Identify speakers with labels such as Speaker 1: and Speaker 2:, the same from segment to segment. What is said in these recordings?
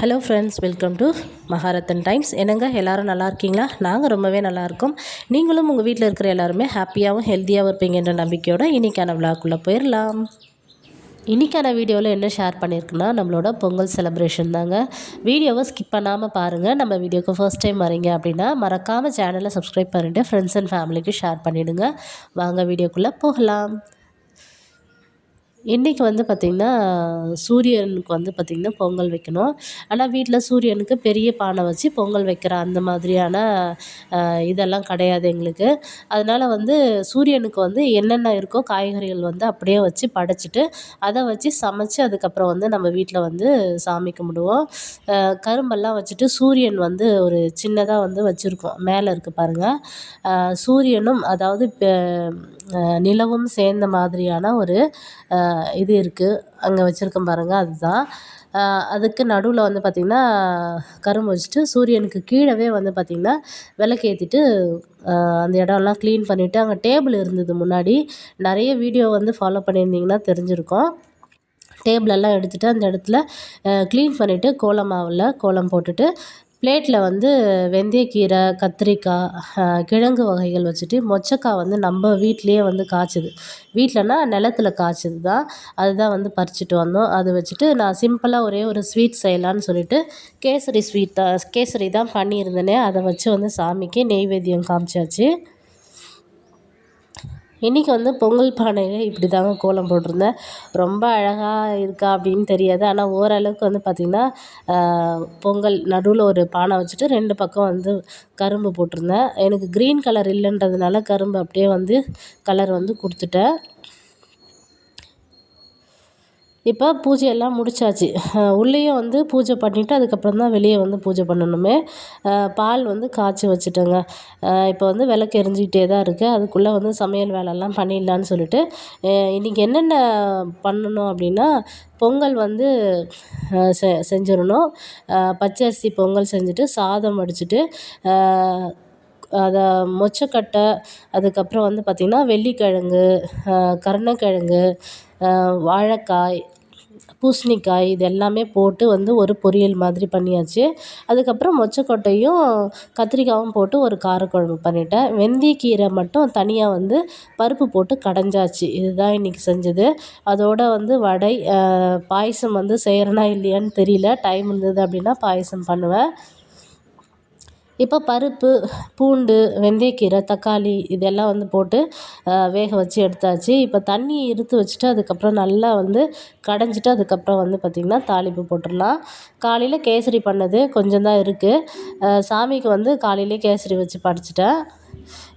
Speaker 1: Hello friends welcome to Maharathan Times என்னங்க எல்லோரும் நல்லா இருக்கீங்களா? நாங்கள் ரொம்பவே நல்லாயிருக்கோம் நீங்களும் உங்கள் வீட்டில் இருக்கிற எல்லாருமே ஹாப்பியாகவும் ஹெல்த்தியாகவும் இருப்பீங்கன்ற நம்பிக்கையோட இன்றைக்கான விழாக்குள்ளே போயிடலாம் இன்றைக்கான வீடியோவில் என்ன ஷேர் பண்ணியிருக்குன்னா நம்மளோட பொங்கல் செலப்ரேஷன் தாங்க. வீடியோவை ஸ்கிப் பண்ணாமல் பாருங்கள் நம்ம வீடியோக்கு ஃபர்ஸ்ட் டைம் வரீங்க அப்படின்னா மறக்காமல் சேனலை சப்ஸ்கிரைப் பண்ணிவிட்டு ஃப்ரெண்ட்ஸ் அண்ட் ஃபேமிலிக்கு ஷேர் பண்ணிவிடுங்க வாங்க வீடியோக்குள்ளே போகலாம். இன்றைக்கி வந்து பார்த்திங்கன்னா சூரியனுக்கு வந்து பார்த்திங்கன்னா பொங்கல் வைக்கணும். ஆனால் வீட்டில் சூரியனுக்கு பெரிய பானை வச்சு பொங்கல் வைக்கிற அந்த மாதிரியான இதெல்லாம் கிடையாது எங்களுக்கு. அதனால் வந்து சூரியனுக்கு வந்து என்னென்ன இருக்கோ காய்கறிகள் வந்து அப்படியே வச்சு படைச்சிட்டு அதை வச்சு சமைச்சு அதுக்கப்புறம் வந்து நம்ம வீட்டில் வந்து சாமி கும்பிடுவோம். கரும்பெல்லாம் வச்சுட்டு சூரியன் வந்து ஒரு சின்னதாக வந்து வச்சுருக்கோம். மேலே இருக்குது பாருங்கள் சூரியனும் அதாவது நிலவும் சேர்ந்த மாதிரியான ஒரு இது இருக்குது அங்கே வச்சுருக்கேன் பாருங்கள் அதுதான். அதுக்கு நடுவில் வந்து பார்த்திங்கன்னா கரும்பு வச்சுட்டு சூரியனுக்கு கீழவே வந்து பார்த்திங்கன்னா விளக்கேற்றிட்டு அந்த இடம்லாம் க்ளீன் பண்ணிவிட்டு அங்கே டேபிள் இருந்தது முன்னாடி. நிறைய வீடியோ வந்து ஃபாலோ பண்ணியிருந்தீங்கன்னா தெரிஞ்சிருக்கும். டேபிளெல்லாம் எடுத்துகிட்டு அந்த இடத்துல க்ளீன் பண்ணிவிட்டு கோலம் மாவில் கோலம் போட்டுட்டு பிளேட்டில் வந்து வெந்தயக்கீரை கத்திரிக்காய் கிழங்கு வகைகள் வச்சுட்டு மொச்சக்காய் வந்து நம்ம வீட்டிலையே வந்து காய்ச்சிது. வீட்டிலனா நிலத்துல காய்ச்சது தான் அதுதான் வந்து பறிச்சுட்டு வந்தோம். அது வச்சுட்டு நான் சிம்பிளாக ஒரே ஒரு ஸ்வீட் செய்யலான்னு சொல்லிட்டு கேசரி ஸ்வீட் தான் கேசரி தான் பண்ணியிருந்தேனே. அதை வச்சு வந்து சாமிக்கு நெய்வேத்தியம் காமிச்சாச்சு. இன்றைக்கி வந்து பொங்கல் பானையில் இப்படி தாங்க கோலம் போட்டிருந்தேன். ரொம்ப அழகாக இருக்கா அப்படின்னு தெரியாது. ஆனால் ஓரளவுக்கு வந்து பார்த்திங்கன்னா பொங்கல் நடுவில் ஒரு பானை வச்சுட்டு ரெண்டு பக்கம் வந்து கரும்பு போட்டிருந்தேன். எனக்கு க்ரீன் கலர் இல்லைன்றதுனால கரும்பு அப்படியே வந்து கலர் வந்து கொடுத்துட்டேன். இப்போ பூஜையெல்லாம் முடிச்சாச்சு. உள்ளேயும் வந்து பூஜை பண்ணிவிட்டு அதுக்கப்புறம் தான் வெளியே வந்து பூஜை பண்ணணுமே. பால் வந்து காய்ச்சி வச்சுட்டேங்க. இப்போ வந்து விளக்கு எரிஞ்சிக்கிட்டே தான் இருக்குது அதுக்குள்ளே வந்து சமையல் வேலைலாம் பண்ணிடலான்னு சொல்லிட்டு. இன்றைக்கி என்னென்ன பண்ணணும் அப்படின்னா பொங்கல் வந்து செ செஞ்சிடணும். பச்சரிசி பொங்கல் செஞ்சுட்டு சாதம் வடிச்சிட்டு அதை மொச்சக்கட்டை அதுக்கப்புறம் வந்து பார்த்திங்கன்னா வெள்ளிக்கிழங்கு கருணக்கிழங்கு வாழைக்காய் பூசணிக்காய் இது எல்லாமே போட்டு வந்து ஒரு பொரியல் மாதிரி பண்ணியாச்சு. அதுக்கப்புறம் மொச்சக்கொட்டையும் கத்திரிக்காயும் போட்டு ஒரு காரக்குழம்பு பண்ணிட்டேன். வெந்தயக்கீரை மட்டும் தனியாக வந்து பருப்பு போட்டு கடைஞ்சாச்சு. இதுதான் இன்றைக்கி செஞ்சது. அதோடு வந்து வடை பாயசம் வந்து செய்கிறேனா இல்லையான்னு தெரியல. டைம் இருந்தது அப்படின்னா பாயசம் பண்ணுவேன். இப்போ பருப்பு பூண்டு வெந்தயக்கீரை தக்காளி இதெல்லாம் வந்து போட்டு வேக வச்சு எடுத்தாச்சு. இப்போ தண்ணி இருத்து வச்சுட்டு அதுக்கப்புறம் நல்லா வந்து கடைஞ்சிட்டு அதுக்கப்புறம் வந்து பார்த்திங்கன்னா தாளிப்பு போட்டுடலாம். காலையில் கேசரி பண்ணது கொஞ்சம் தான் இருக்குது சாமிக்கு வந்து காலையிலே கேசரி வச்சு படைச்சிட்டேன்.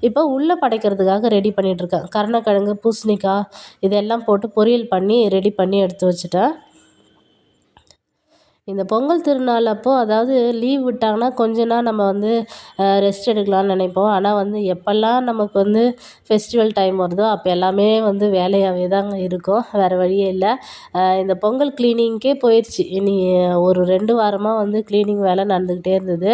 Speaker 1: இப்போ உள்ளே படைக்கிறதுக்காக ரெடி பண்ணிகிட்ருக்கேன் கருணக்கிழங்கு பூசணிக்காய் இதெல்லாம் போட்டு பொரியல் பண்ணி ரெடி பண்ணி எடுத்து வச்சுட்டேன். இந்த பொங்கல் திருநாள் அப்போது அதாவது லீவ் விட்டாங்கன்னா கொஞ்ச நாள் நம்ம வந்து ரெஸ்ட் எடுக்கலாம்னு நினைப்போம். ஆனால் வந்து எப்போல்லாம் நமக்கு வந்து ஃபெஸ்டிவல் டைம் வருதோ அப்போ எல்லாமே வந்து வேலையாகவே தாங்க இருக்கும். வேறு வழியே இல்லை. இந்த பொங்கல் க்ளீனிங்க்கே போயிடுச்சு இனி ஒரு ரெண்டு வாரமாக வந்து க்ளீனிங் வேலை நடந்துக்கிட்டே இருந்தது.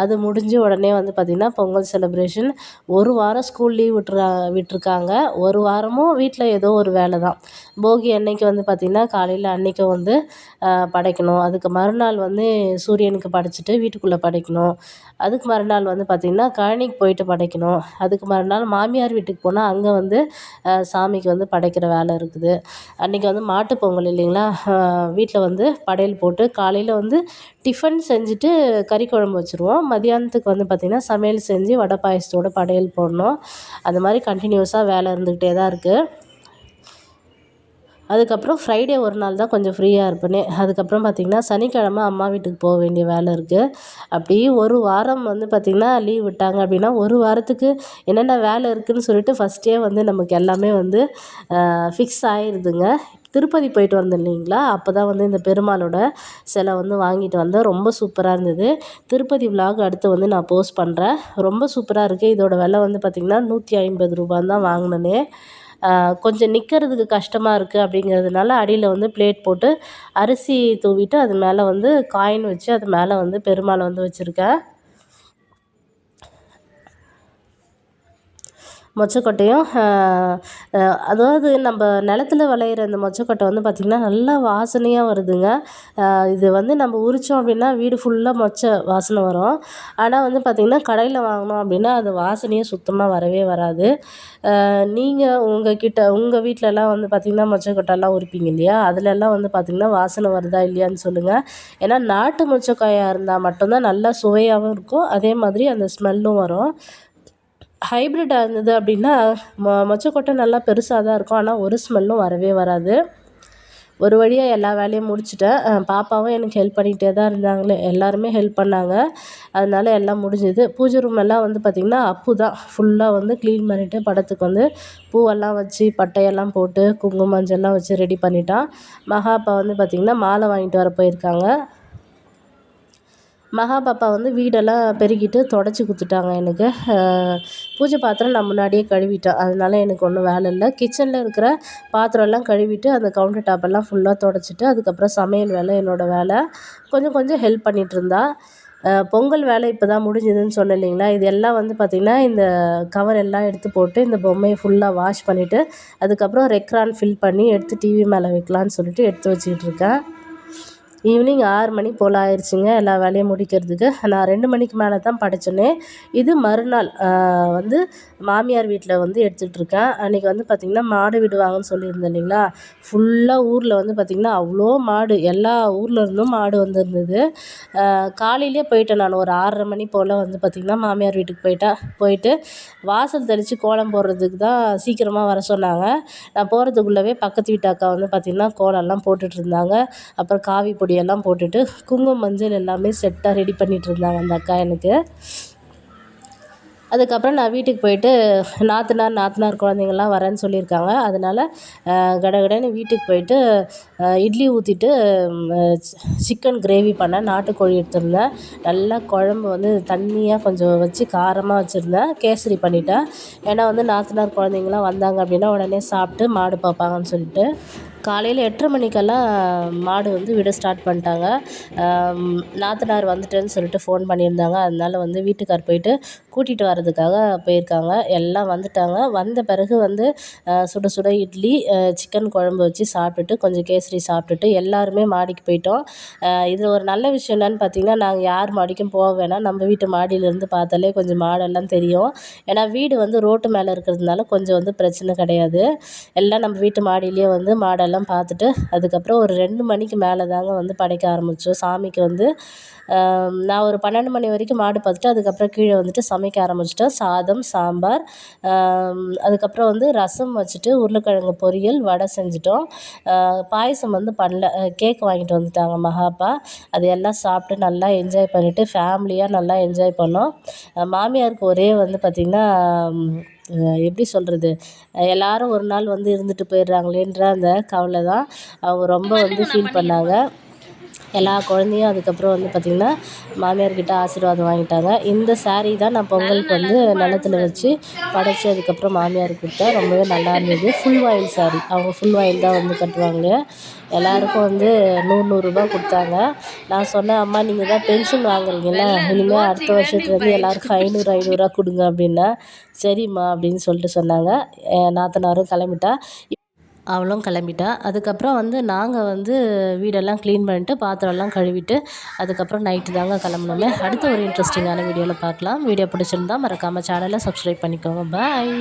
Speaker 1: அது முடிஞ்ச உடனே வந்து பார்த்திங்கன்னா பொங்கல் செலிப்ரேஷன் ஒரு வாரம் ஸ்கூல் லீவ் விட்டுறா விட்டுருக்காங்க. ஒரு வாரமும் வீட்டில் ஏதோ ஒரு வேலை தான் போகி அன்னைக்கு வந்து பார்த்திங்கன்னா காலையில் அன்றைக்கும் வந்து படைக்கணும். அதுக்கு மறுநாள் வந்து சூரியனுக்கு படைச்சிட்டு வீட்டுக்குள்ளே படைக்கணும். அதுக்கு மறுநாள் வந்து பார்த்திங்கன்னா கழனிக்கு போயிட்டு படைக்கணும். அதுக்கு மறுநாள் மாமியார் வீட்டுக்கு போனால் அங்கே வந்து சாமிக்கு வந்து படைக்கிற வேலை இருக்குது. அன்றைக்கி வந்து மாட்டுப் பொங்கல் இல்லைங்களா? வீட்டில் வந்து படையல் போட்டு காலையில் வந்து டிஃபன் செஞ்சுட்டு கறி குழம்பு வச்சுருவோம். மதியானத்துக்கு வந்து பார்த்திங்கன்னா சமையல் செஞ்சு வடை பாயசத்தோட படையல் போடணும். அந்த மாதிரி கண்டினியூஸாக வேலை இருந்துக்கிட்டே தான் இருக்குது அதுக்கப்புறம் ஃப்ரைடே ஒரு நாள் தான் கொஞ்சம் ஃப்ரீயாக இருப்பேனே. அதுக்கப்புறம் பார்த்திங்கன்னா சனிக்கிழமை அம்மா வீட்டுக்கு போக வேண்டிய வேலை இருக்குது அப்படி ஒரு வாரம் வந்து பார்த்திங்கன்னா லீவ் விட்டாங்க அப்படின்னா ஒரு வாரத்துக்கு என்னென்ன வேலை இருக்குதுன்னு சொல்லிட்டு ஃபஸ்ட்டே வந்து நமக்கு எல்லாமே வந்து ஃபிக்ஸ் ஆகிருதுங்க திருப்பதி போயிட்டு வந்தேன் இல்லைங்களா? அப்போ தான் வந்து இந்த பெருமாளோட சிலை வந்து வாங்கிட்டு வந்தேன். ரொம்ப சூப்பராக இருந்தது. திருப்பதி விலாக் அடுத்து வந்து நான் போஸ்ட் பண்ணுறேன் ரொம்ப சூப்பராக இருக்குது இதோட விலை வந்து பார்த்திங்கன்னா நூற்றி ஐம்பது ரூபான்னு தான் வாங்கினேனே. கொஞ்சம் நிற்கிறதுக்கு கஷ்டமாக இருக்குது அப்படிங்கிறதுனால அடியில் வந்து பிளேட் போட்டு அரிசி தூவிட்டு அது மேலே வந்து காயின் வச்சு அது மேலே வந்து பெருமாளை வந்து வச்சுருக்கேன். மொச்சக்கொட்டையும் அதாவது நம்ம நிலத்துல விளையிற இந்த மொச்சக்கொட்டை வந்து பார்த்திங்கன்னா நல்லா வாசனையாக வருதுங்க. இது வந்து நம்ம உரித்தோம் அப்படின்னா வீடு ஃபுல்லாக மொச்சை வாசனை வரும். ஆனால் வந்து பார்த்திங்கன்னா கடையில் வாங்கினோம் அப்படின்னா அது வாசனையே சுத்தமாக வரவே வராது. நீங்கள் உங்கள் கிட்ட உங்கள் வீட்டிலலாம் வந்து பார்த்திங்கன்னா மொச்சக்கொட்டைலாம் உரிப்பீங்க இல்லையா? அதிலெல்லாம் வந்து பார்த்திங்கன்னா வாசனை வருதா இல்லையான்னு சொல்லுங்கள் ஏன்னா நாட்டு மொச்சக்காயாக இருந்தால் மட்டும்தான் நல்லா சுவையாகவும் இருக்கும். அதே மாதிரி அந்த ஸ்மெல்லும் வரும். ஹைப்ரிட்டாக இருந்தது அப்படின்னா மொ மொச்சக்கொட்டை நல்லா பெருசாக தான் இருக்கும். ஆனால் ஒரு ஸ்மெல்லும் வரவே வராது. ஒரு வழியாக எல்லா வேலையும் முடிச்சிட்டேன். பாப்பாவும் எனக்கு ஹெல்ப் பண்ணிகிட்டே தான் இருந்தாங்களே. எல்லாருமே ஹெல்ப் பண்ணாங்க. அதனால எல்லாம் முடிஞ்சுது. பூஜை ரூம் எல்லாம் வந்து பார்த்திங்கன்னா அப்பு தான் ஃபுல்லாக வந்து க்ளீன் பண்ணிவிட்டு படத்துக்கு வந்து பூவெல்லாம் வச்சு பட்டையெல்லாம் போட்டு குங்குமஞ்செல்லாம் வச்சு ரெடி பண்ணிட்டான். மகா அப்பா வந்து பார்த்திங்கன்னா மாலை வாங்கிட்டு வர போயிருக்காங்க. மகா பாப்பா வந்து வீடெல்லாம் பெருக்கிட்டு தொடச்சி கொடுத்துட்டாங்க எனக்கு. பூஜை பாத்திரம் நான் முன்னாடியே கழுவிட்டேன் அதனால எனக்கு ஒன்றும் வேலை இல்லை. கிச்சனில் இருக்கிற பாத்திரம்லாம் கழுவிட்டு அந்த கவுண்டர் டாப்பெல்லாம் ஃபுல்லாக தொடச்சிட்டு அதுக்கப்புறம் சமையல் வேலை என்னோடய வேலை. கொஞ்சம் கொஞ்சம் ஹெல்ப் பண்ணிகிட்டு இருந்தா. பொங்கல் வேலை இப்போ தான் முடிஞ்சுதுன்னு சொன்னேன் இல்லைங்களா? இது எல்லாம் வந்து பார்த்திங்கன்னா இந்த கவர் எல்லாம் எடுத்து போட்டு இந்த பொம்மையை ஃபுல்லாக வாஷ் பண்ணிவிட்டு அதுக்கப்புறம் ரெக்ரான் ஃபில் பண்ணி எடுத்து டிவி மேலே வைக்கலான்னு சொல்லிட்டு எடுத்து வச்சுக்கிட்டு இருக்கேன். ஈவினிங் ஆறு மணி போல் ஆயிடுச்சுங்க எல்லா வேலையும் முடிக்கிறதுக்கு. நான் ரெண்டு மணிக்கு மேலே தான் படைச்சோன்னே இது மறுநாள் வந்து மாமியார் வீட்டில் வந்து எடுத்துகிட்ருக்கேன் அன்றைக்கி வந்து பார்த்திங்கன்னா மாடு விடுவாங்கன்னு சொல்லியிருந்தேன் இல்லைங்களா? ஃபுல்லாக ஊரில் வந்து பார்த்திங்கன்னா அவ்வளோ மாடு. எல்லா ஊரில் இருந்தும் மாடு வந்துருந்தது. காலையிலே போயிட்டேன் நான். ஒரு ஆறரை மணி போல் வந்து பார்த்திங்கன்னா மாமியார் வீட்டுக்கு போயிட்டேன் போயிட்டு வாசல் தெளித்து கோலம் போடுறதுக்கு தான் சீக்கிரமாக வர சொன்னாங்க. நான் போகிறதுக்குள்ளவே பக்கத்து வீட்டு அக்கா வந்து பார்த்திங்கன்னா கோலம்லாம் போட்டுட்ருந்தாங்க அப்புறம் காவி பொடி பொடியெல்லாம் போட்டுட்டு குங்குமம் மஞ்சள் எல்லாமே செட்டாக ரெடி பண்ணிகிட்டு இருந்தாங்க அந்த அக்கா எனக்கு. அதுக்கப்புறம் நான் வீட்டுக்கு போயிட்டு நாத்தனார் நாத்தனார் குழந்தைங்கள்லாம் வரேன்னு சொல்லியிருக்காங்க. அதனால் கடகடன்னு வீட்டுக்கு போயிட்டு இட்லி ஊற்றிட்டு சிக்கன் கிரேவி பண்ணேன் நாட்டுக்கோழி எடுத்திருந்தேன். நல்லா குழம்பு வந்து தண்ணியாக கொஞ்சம் வச்சு காரமாக வச்சுருந்தேன். கேசரி பண்ணிட்டேன். ஏன்னா வந்து நாத்தனார் குழந்தைங்களாம் வந்தாங்க அப்படின்னா உடனே சாப்பிட்டு மாடு பார்ப்பாங்கன்னு சொல்லிட்டு. காலையில் எட்டரை மணிக்கெல்லாம் மாடு வந்து விட ஸ்டார்ட் பண்ணிட்டாங்க. நாத்தனார் வந்துட்டேன்னு சொல்லிட்டு ஃபோன் பண்ணியிருந்தாங்க. அதனால வந்து வீட்டுக்கார் போயிட்டு கூட்டிகிட்டு வர்றதுக்காக போயிருக்காங்க. எல்லாம் வந்துட்டாங்க. வந்த பிறகு வந்து சுட சுட இட்லி சிக்கன் குழம்பு வச்சு சாப்பிட்டுட்டு கொஞ்சம் கேசரி சாப்பிட்டுட்டு எல்லாருமே மாடிக்கு போயிட்டோம். இது ஒரு நல்ல விஷயம் என்னென்னு பார்த்தீங்கன்னா நாங்கள் யார் மாடிக்கும் போக வேணாம். நம்ம வீட்டு மாடியிலேருந்து பார்த்தாலே கொஞ்சம் மாடெல்லாம் தெரியும். ஏன்னா வீடு வந்து ரோட்டு மேலே இருக்கிறதுனால கொஞ்சம் வந்து பிரச்சனை கிடையாது. எல்லாம் நம்ம வீட்டு மாடியிலேயே வந்து மாடெல்லாம் எல்லாம் பார்த்துட்டு அதுக்கப்புறம் ஒரு ரெண்டு மணிக்கு மேலே தாங்க வந்து படைக்க ஆரம்பித்தோம். சாமிக்கு வந்து நான் ஒரு பன்னெண்டு மணி வரைக்கும் மாடு பார்த்துட்டு அதுக்கப்புறம் கீழே வந்துட்டு சமைக்க ஆரம்பிச்சிட்டோம். சாதம் சாம்பார் அதுக்கப்புறம் வந்து ரசம் வச்சுட்டு உருளைக்கிழங்கு பொரியல் வடை செஞ்சுட்டோம். பாயசம் வந்து பண்ணல கேக் வாங்கிட்டு வந்துட்டாங்க மகாப்பா. அது எல்லாம் சாப்பிட்டு நல்லா என்ஜாய் பண்ணிவிட்டு ஃபேமிலியாக நல்லா என்ஜாய் பண்ணோம். மாமியாருக்கு ஒரே வந்து பார்த்திங்கன்னா எப்படி சொல்கிறது எல்லாரும் ஒரு நாள் வந்து இருந்துட்டு போயிடுறாங்களேன்ற அந்த கவலை தான் அவங்க ரொம்ப வந்து ஃபீல் பண்ணாங்க. எல்லா குழந்தையும் அதுக்கப்புறம் வந்து பார்த்திங்கன்னா மாமியார்கிட்ட ஆசீர்வாதம் வாங்கிட்டாங்க. இந்த ஸாரீ தான் நான் பொங்கலுக்கு வந்து நிலத்துல வச்சு படைச்சி அதுக்கப்புறம் மாமியாருக்கு கொடுத்தேன் ரொம்பவே நல்லா இருந்தது. ஃபுல் வாயில் ஸாரீ அவங்க ஃபுல் வாயில் தான் வந்து கட்டுவாங்க. எல்லாருக்கும் வந்து நூறு நூறுரூபா கொடுத்தாங்க. நான் சொன்னேன் அம்மா நீங்கள் தான் பென்ஷன் வாங்குறீங்கல்ல? இனிமேல் அடுத்த வருஷத்துலேருந்து எல்லாருக்கும் ஐநூறு ஐநூறுரூவா கொடுங்க அப்படின்னா சரிம்மா அப்படின்னு சொல்லிட்டு சொன்னாங்க. நாத்தனாரும் கிளம்பிட்டா. அவளும் கிளம்பிட்டா. அதுக்கப்புறம் வந்து நாங்கள் வந்து வீடெல்லாம் க்ளீன் பண்ணிட்டு பாத்திரம்லாம் கழுவிட்டு அதுக்கப்புறம் நைட்டு தாங்க கிளம்பணுமே அடுத்த ஒரு இன்ட்ரெஸ்டிங்கான வீடியோவில் பார்க்கலாம் வீடியோ பிடிச்சிருந்தா மறக்காமல் சேனலை சப்ஸ்கிரைப் பண்ணிக்கோங்க. பாய்